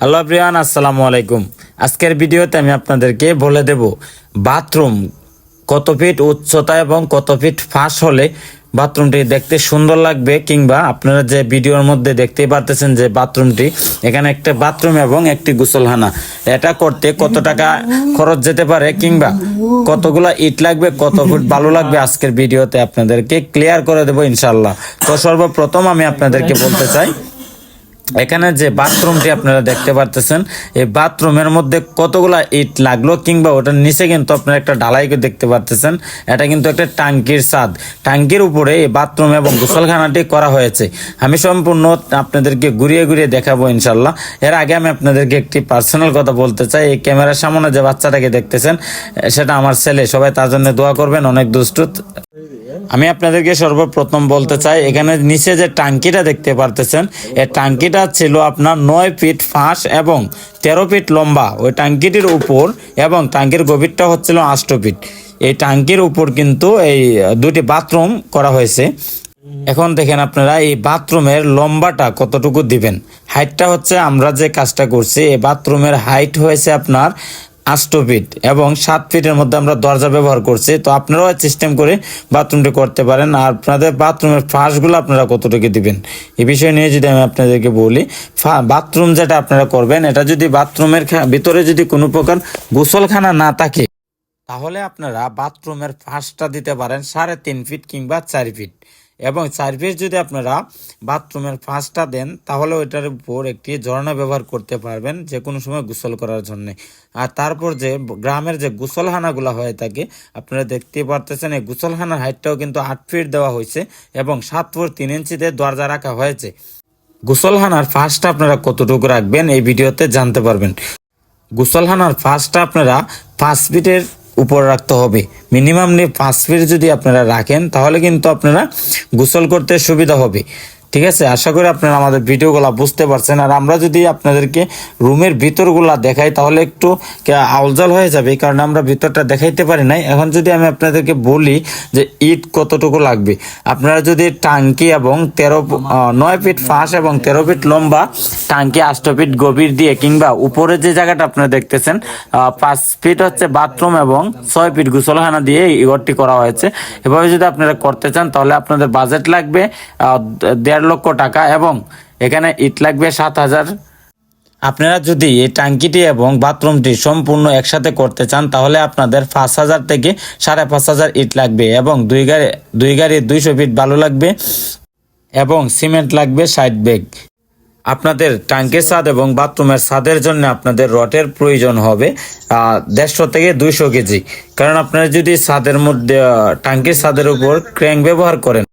Hello Priyan আসসালামু আলাইকুম। আজকের ভিডিওতে আমি আপনাদেরকে বলে দেব, বাথরুম কত ফিট উচ্চতা এবং কত ফিট ফাঁস হলে বাথরুমটি দেখতে সুন্দর লাগবে, কিংবা আপনারা যে ভিডিওর মধ্যে দেখতেই পারতেছেন যে বাথরুমটি, এখানে একটা বাথরুম এবং একটি গোসলখানা। এটা করতে কত টাকা খরচ যেতে পারে, কিংবা কতগুলা ইট লাগবে, কত ফুট ভালো লাগবে, আজকের ভিডিওতে আপনাদেরকে ক্লিয়ার করে দেবো ইনশাল্লাহ তো সর্বপ্রথম আমি আপনাদেরকে বলতে চাই এখানে যে বাথরুমটি আপনারা দেখতে পারতেছেন, এই বাথরুমের মধ্যে কতগুলা ইট লাগল কিংবা ওটার নিচে কিন্তু আপনারা একটা ঢালাইকে দেখতে পারতেছেন। এটা কিন্তু একটা টাঙ্কির ছাদ। টাঙ্কির উপরে এই বাথরুম এবং গোসলখানাটি করা হয়েছে। আমি সম্পূর্ণ আপনাদেরকে ঘুরিয়ে ঘুরিয়ে দেখাবো ইনশাল্লাহ এর আগে আমি আপনাদেরকে একটি পার্সোনাল কথা বলতে চাই। এই ক্যামেরার সামনে যে বাচ্চাটাকে দেখতেছেন, সেটা আমার ছেলে। সবাই তার জন্য দোয়া করবেন, অনেক দুষ্টু। আমি আপনাদেরকে সর্বপ্রথম বলতে চাই, এখানে নিচে যে টাঙ্কিটা দেখতে পারতেছেন, এই টাঙ্কিটা ছিল আপনার নয় ফিট ফাঁস এবং তেরো ফিট লম্বা। ওই টাঙ্কিটির উপর এবং টাঙ্কির গভীরটা হচ্ছিল আষ্ট ফিট। এই টাঙ্কির উপর কিন্তু এই দুটি বাথরুম করা হয়েছে। এখন দেখেন আপনারা, এই বাথরুমের লম্বাটা কতটুকু দিবেন? হাইটটা হচ্ছে আমরা যে কাজটা করছি, এই বাথরুমের হাইট হয়েছে আপনার আষ্ট ফিট এবং সাত ফিটের মধ্যে আমরা দরজা ব্যবহার করছি। তো আপনারাও সিস্টেম করে বাথরুমটি করতে পারেন। আর আপনাদের বাথরুমের ফাঁসগুলো আপনারা কতটুকু দিবেন? এই বিষয় নিয়ে যদি আমি আপনাদেরকে বলি বাথরুম যেটা আপনারা করবেন, এটা যদি বাথরুমের ভিতরে যদি কোনো প্রকার গোসলখানা না থাকে, তাহলে আপনারা বাথরুমের ফাঁসটা দিতে পারেন সাড়ে তিন ফিট কিংবা চার ফিট এবং ফিট যদি আপনারা বাথরুমের ফাঁসটা দেন, তাহলে ওইটার উপর একটি ঝর্ণা ব্যবহার করতে পারবেন যে কোনো সময় গোসল করার জন্য। আর তারপর যে গ্রামের যে গোসলখানাগুলো হয়ে থাকে, আপনারা দেখতে পারতেছেন এই গোসলখানার হাইটটাও কিন্তু আট ফিট দেওয়া হয়েছে এবং সাত ফুট তিন ইঞ্চিতে দরজা রাখা হয়েছে। গোসলখানার ফাঁসটা আপনারা কতটুকু রাখবেন এই ভিডিওতে জানতে পারবেন। গোসলখানার ফাঁসটা আপনারা পাঁচ ফিটের উপর রাখতে হবে। মিনিমাম নিয়ে পাঁচ ফিট যদি আপনারা রাখেন, তাহলে কিন্তু আপনারা গোসল করতে সুবিধা হবে। ঠিক আছে? আশা করি আপনারা আমাদের ভিডিওগুলো বুঝতে পারছেন। আর আমরা যদি আপনাদেরকে রুমের ভিতরগুলা দেখাই, তাহলে একটু আউলজাল হয়ে যাবে কারণে আমরা ভিতরটা দেখাইতে পারি নাই। এখন যদি আমি আপনাদেরকে বলি যে ইট কতটুকু লাগবে, আপনারা যদি টাঙ্কি এবং তেরো নয় ফিট ফাঁস এবং তেরো ফিট লম্বা টাঙ্কি, আষ্ট ফিট গভীর দিয়ে কিংবা উপরে যে জায়গাটা আপনারা দেখতেছেন পাঁচ ফিট হচ্ছে বাথরুম এবং ছয় ফিট গোসলখানা দিয়ে এই ঘরটি করা হয়েছে। এভাবে যদি আপনারা করতে চান, তাহলে আপনাদের বাজেট লাগবে দেড় লক্ষ টাকা এবং এখানে ইট লাগবে সাত হাজার। আপনারা যদি এই টাঙ্কিটি এবং বাথরুমটি সম্পূর্ণ একসাথে করতে চান, তাহলে আপনাদের পাঁচ হাজার থেকে সাড়ে পাঁচ হাজার ইট লাগবে এবং দুই গাড়ি দুই গাড়ি দুইশো ফিট বালু লাগবে এবং সিমেন্ট লাগবে ষাট ব্যাগ আপনাদের ট্যাঙ্কের স্বাদ এবং বাথরুমের স্বাদের জন্য আপনাদের রটের প্রয়োজন হবে দেড়শো থেকে দুইশো কেজি। কারণ আপনারা যদি ছাদের মধ্যে ট্যাঙ্কের ছাদের উপর ক্র্যাঙ্ক ব্যবহার করেন